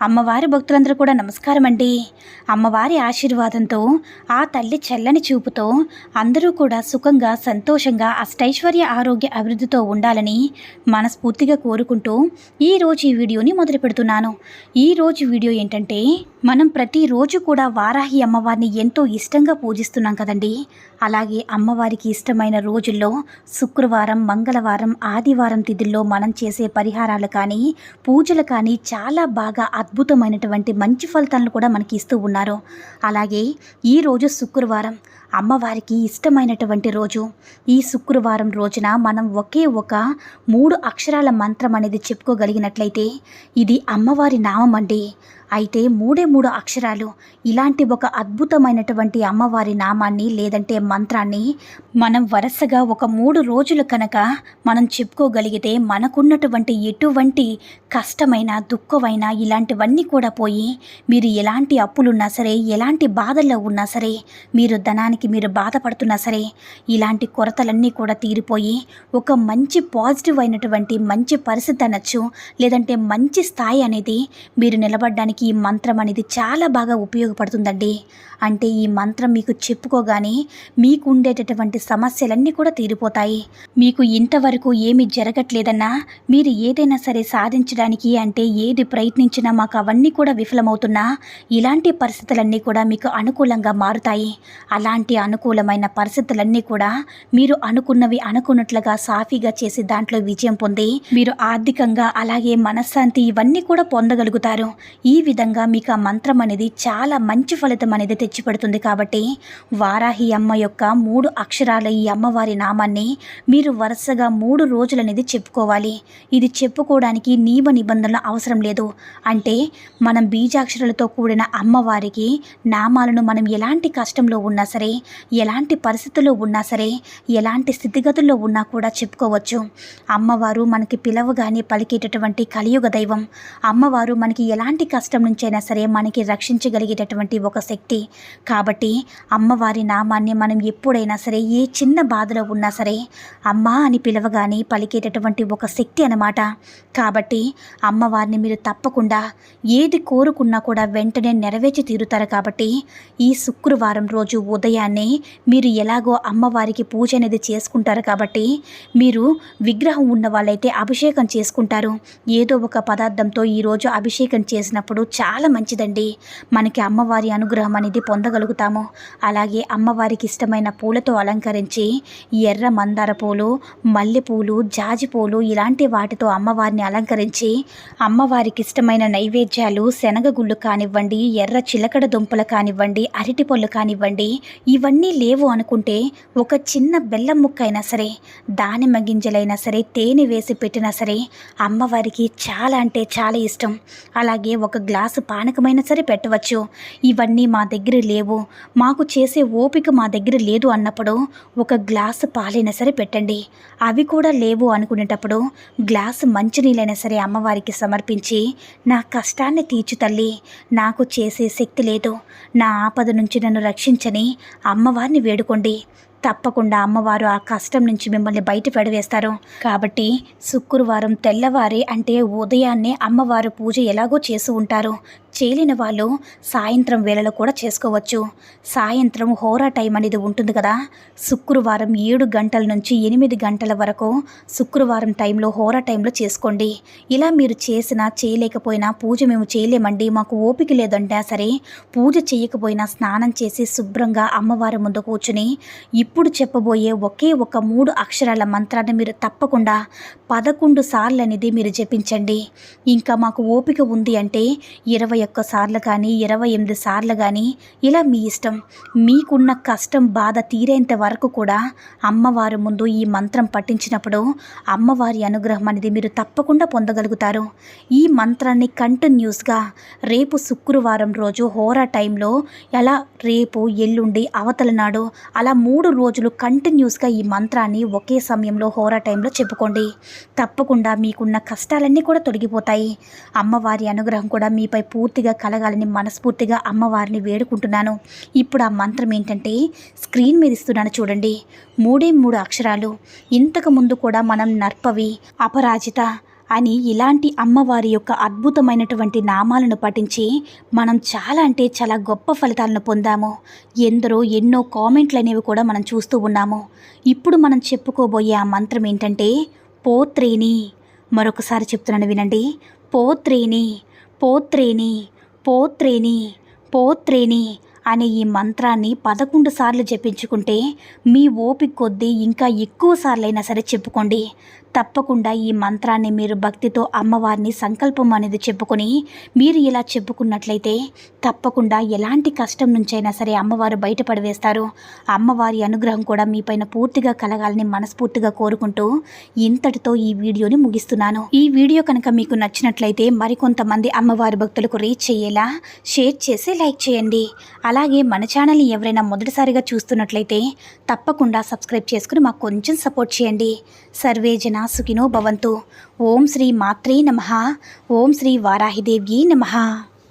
అమ్మవారి భక్తులందరూ కూడా నమస్కారం అండి అమ్మవారి ఆశీర్వాదంతో ఆ తల్లి చల్లని చూపుతో అందరూ కూడా సుఖంగా సంతోషంగా అష్టైశ్వర్య ఆరోగ్య అభివృద్ధితో ఉండాలని మనస్ఫూర్తిగా కోరుకుంటూ ఈరోజు ఈ వీడియోని మొదలు పెడుతున్నాను. ఈరోజు వీడియో ఏంటంటే మనం ప్రతిరోజు కూడా వారాహి అమ్మవారిని ఎంతో ఇష్టంగా పూజిస్తున్నాం కదండి. అలాగే అమ్మవారికి ఇష్టమైన రోజుల్లో శుక్రవారం మంగళవారం ఆదివారం తిథుల్లో మనం చేసే పరిహారాలు కానీ పూజలు కానీ చాలా బాగా అద్భుతమైనటువంటి మంచి ఫలితాలను కూడా మనకి ఇస్తూ ఉన్నారు. అలాగే ఈరోజు శుక్రవారం అమ్మవారికి ఇష్టమైనటువంటి రోజు. ఈ శుక్రవారం రోజున మనం ఒకే ఒక మూడు అక్షరాల మంత్రం అనేది చెప్పుకోగలిగినట్లయితే ఇది అమ్మవారి నామం అండి. అయితే మూడే మూడు అక్షరాలు. ఇలాంటి ఒక అద్భుతమైనటువంటి అమ్మవారి నామాన్ని లేదంటే మంత్రాన్ని మనం వరుసగా ఒక మూడు రోజులు కనుక మనం చెప్పుకోగలిగితే మనకున్నటువంటి ఎటువంటి కష్టమైన దుఃఖమైన ఇలాంటివన్నీ కూడా పోయి మీరు ఎలాంటి అప్పులున్నా సరే ఎలాంటి బాధల్లో ఉన్నా సరే మీరు ధనానికి మీరు బాధపడుతున్నా సరే ఇలాంటి కొరతలన్నీ కూడా తీరిపోయి ఒక మంచి పాజిటివ్ అయినటువంటి మంచి పరిస్థితి అనొచ్చు లేదంటే మంచి స్థాయి అనేది మీరు నిలబడడానికి ఈ మంత్రం అనేది చాలా బాగా ఉపయోగపడుతుందండి. అంటే ఈ మంత్రం మీకు చెప్పుకోగానే మీకు ఉండేటటువంటి సమస్యలన్నీ కూడా తీరిపోతాయి. మీకు ఇంతవరకు ఏమి జరగట్లేదన్నా మీరు ఏదైనా సరే సాధించడానికి అంటే ఏది ప్రయత్నించినా మాకు అవన్నీ కూడా విఫలమవుతున్నా ఇలాంటి పరిస్థితులన్నీ కూడా మీకు అనుకూలంగా మారుతాయి. అలాంటి అనుకూలమైన పరిస్థితులన్నీ కూడా మీరు అనుకున్నవి అనుకున్నట్లుగా సాఫీగా చేసి దాంట్లో విజయం పొంది మీరు ఆర్థికంగా అలాగే మనశ్శాంతి ఇవన్నీ కూడా పొందగలుగుతారు. ఈ విధంగా మీకు ఆ మంత్రం అనేది చాలా మంచి ఫలితం అనేది తెచ్చిపెడుతుంది కాబట్టి వారాహి అమ్మ యొక్క మూడు అక్షరాల ఈ అమ్మవారి నామాన్ని మీరు వరుసగా మూడు రోజులు అనేది చెప్పుకోవాలి. ఇది చెప్పుకోవడానికి నియమ నిబంధనలు అవసరం లేదు. అంటే మనం బీజాక్షరాలతో కూడిన అమ్మవారికి నామాలను మనం ఎలాంటి కష్టంలో ఉన్నా సరే ఎలాంటి పరిస్థితుల్లో ఉన్నా సరే ఎలాంటి స్థితిగతుల్లో ఉన్నా కూడా చెప్పుకోవచ్చు. అమ్మవారు మనకి పిలవగానే పలికేటటువంటి కలియుగ దైవం. అమ్మవారు మనకి ఎలాంటి కష్టం నుంచైనా సరే మనకి రక్షించగలిగేటటువంటి ఒక శక్తి. కాబట్టి అమ్మవారి నామాన్ని మనం ఎప్పుడైనా సరే ఏ చిన్న బాధలో ఉన్నా సరే అమ్మ అని పిలవగానే పలికేటటువంటి ఒక శక్తి అన్నమాట. కాబట్టి అమ్మవారిని మీరు తప్పకుండా ఏది కోరుకున్నా కూడా వెంటనే నెరవేర్చి తీరుతారు. కాబట్టి ఈ శుక్రవారం రోజు ఉదయాన్నే మీరు ఎలాగో అమ్మవారికి పూజ అనేది చేసుకుంటారు. కాబట్టి మీరు విగ్రహం ఉన్న వాళ్ళైతే అభిషేకం చేసుకుంటారు. ఏదో ఒక పదార్థంతో ఈరోజు అభిషేకం చేసినప్పుడు చాలా మంచిదండి. మనకి అమ్మవారి అనుగ్రహం అనేది పొందగలుగుతాము. అలాగే అమ్మవారికి ఇష్టమైన పూలతో అలంకరించి ఎర్ర మందార పూలు మల్లెపూలు జాజి పూలు ఇలాంటి వాటితో అమ్మవారిని అలంకరించి అమ్మవారికి ఇష్టమైన నైవేద్యాలు శనగగుళ్ళు కానివ్వండి ఎర్ర చిలకడ దుంపలు కానివ్వండి అరటి పళ్ళు కానివ్వండి ఇవన్నీ లేవు అనుకుంటే ఒక చిన్న బెల్లం ముక్క అయినా సరే దానిమ్మ గింజలైనా సరే తేనె వేసి పెట్టినా సరే అమ్మవారికి చాలా అంటే చాలా ఇష్టం. అలాగే ఒక గ్లాస్ గ్లాసు పానకమైనా సరే పెట్టవచ్చు. ఇవన్నీ మా దగ్గర లేవు. మాకు చేసే ఓపిక మా దగ్గర లేదు అన్నప్పుడు ఒక గ్లాసు పాలైనా సరే పెట్టండి. అవి కూడా లేవు అనుకునేటప్పుడు గ్లాసు మంచినీళ్ళైనా సరే అమ్మవారికి సమర్పించి నా కష్టాన్ని తీర్చు తల్లి. నాకు చేసే శక్తి లేదు. నా ఆపద నుంచి నన్ను రక్షించని అమ్మవారిని వేడుకోండి. తప్పకుండా అమ్మవారు ఆ కష్టం నుంచి మిమ్మల్ని బయట పడవేస్తారు. కాబట్టి శుక్రవారం తెల్లవారి అంటే ఉదయాన్నే అమ్మవారు పూజ ఎలాగో చేసి ఉంటారు. చేయలేని వాళ్ళు సాయంత్రం వేళలో కూడా చేసుకోవచ్చు. సాయంత్రం హోరా టైం అనేది ఉంటుంది కదా. శుక్రవారం ఏడు గంటల నుంచి ఎనిమిది గంటల వరకు శుక్రవారం టైంలో హోరా టైంలో చేసుకోండి. ఇలా మీరు చేసినా చేయలేకపోయినా పూజ మేము చేయలేమండి. మాకు ఓపిక లేదంటే సరే పూజ చేయకపోయినా స్నానం చేసి శుభ్రంగా అమ్మవారి ముందు కూర్చుని ఇప్పుడు చెప్పబోయే ఒకే ఒక మూడు అక్షరాల మంత్రాన్ని మీరు తప్పకుండా పదకొండు సార్లు అనేది మీరు జపించండి. ఇంకా మాకు ఓపిక ఉంది అంటే ఇరవై ఒక్క సార్లు కానీ ఇరవై ఎనిమిది సార్లు కానీ ఇలా మీ ఇష్టం. మీకున్న కష్టం బాధ తీరేంత వరకు కూడా అమ్మవారి ముందు ఈ మంత్రం పఠించినప్పుడు అమ్మవారి అనుగ్రహం అనేది మీరు తప్పకుండా పొందగలుగుతారు. ఈ మంత్రాన్ని కంటిన్యూస్గా రేపు శుక్రవారం రోజు హోరా టైంలో ఎలా రేపు ఎల్లుండి అవతల నాడు అలా మూడు రోజులు కంటిన్యూస్గా ఈ మంత్రాన్ని ఒకే సమయంలో హోరా టైంలో చెప్పుకోండి. తప్పకుండా మీకున్న కష్టాలన్నీ కూడా తొలగిపోతాయి. అమ్మవారి అనుగ్రహం కూడా మీపై పూర్తిగా కలగాలని మనస్ఫూర్తిగా అమ్మవారిని వేడుకుంటున్నాను. ఇప్పుడు ఆ మంత్రం ఏంటంటే స్క్రీన్ మీద ఇస్తున్నాను చూడండి. మూడే మూడు అక్షరాలు. ఇంతకు ముందు కూడా మనం నర్పవి అపరాజిత అని ఇలాంటి అమ్మవారి యొక్క అద్భుతమైనటువంటి నామాలను పఠించి మనం చాలా అంటే చాలా గొప్ప ఫలితాలను పొందాము. ఎందరో ఎన్నో కామెంట్లు అనేవి కూడా మనం చూస్తూ ఉన్నాము. ఇప్పుడు మనం చెప్పుకోబోయే ఆ మంత్రం ఏంటంటే పోత్రేని మరొకసారి చెప్తున్నాను వినండి. పోత్రేని పోత్రేని పోత్రేని పోత్రేని అనే ఈ మంత్రాన్ని పదకొండు సార్లు జపించుకుంటే మీ ఓపిక కొద్దీ ఇంకా ఎక్కువ సార్లైనా సరే చెప్పుకోండి. తప్పకుండా ఈ మంత్రాన్ని మీరు భక్తితో అమ్మవారిని సంకల్పం అనేది చెప్పుకొని మీరు ఇలా చెప్పుకున్నట్లయితే తప్పకుండా ఎలాంటి కష్టం నుంచైనా సరే అమ్మవారు బయటపడివేస్తారు. అమ్మవారి అనుగ్రహం కూడా మీపైన పూర్తిగా కలగాలని మనస్ఫూర్తిగా కోరుకుంటూ ఇంతటితో ఈ వీడియోని ముగిస్తున్నాను. ఈ వీడియో కనుక మీకు నచ్చినట్లయితే మరికొంతమంది అమ్మవారి భక్తులకు రీచ్ చేయేలా షేర్ చేసి లైక్ చేయండి. అలాగే మన ఛానల్ని ఎవరైనా మొదటిసారిగా చూస్తున్నట్లయితే తప్పకుండా సబ్స్క్రైబ్ చేసుకుని మాకు కొంచెం సపోర్ట్ చేయండి. సర్వేజన జన సుఖినో భవంతు. ఓం శ్రీ మాత్రే నమ. ఓం శ్రీ వారాహిదేవ్యై నమ.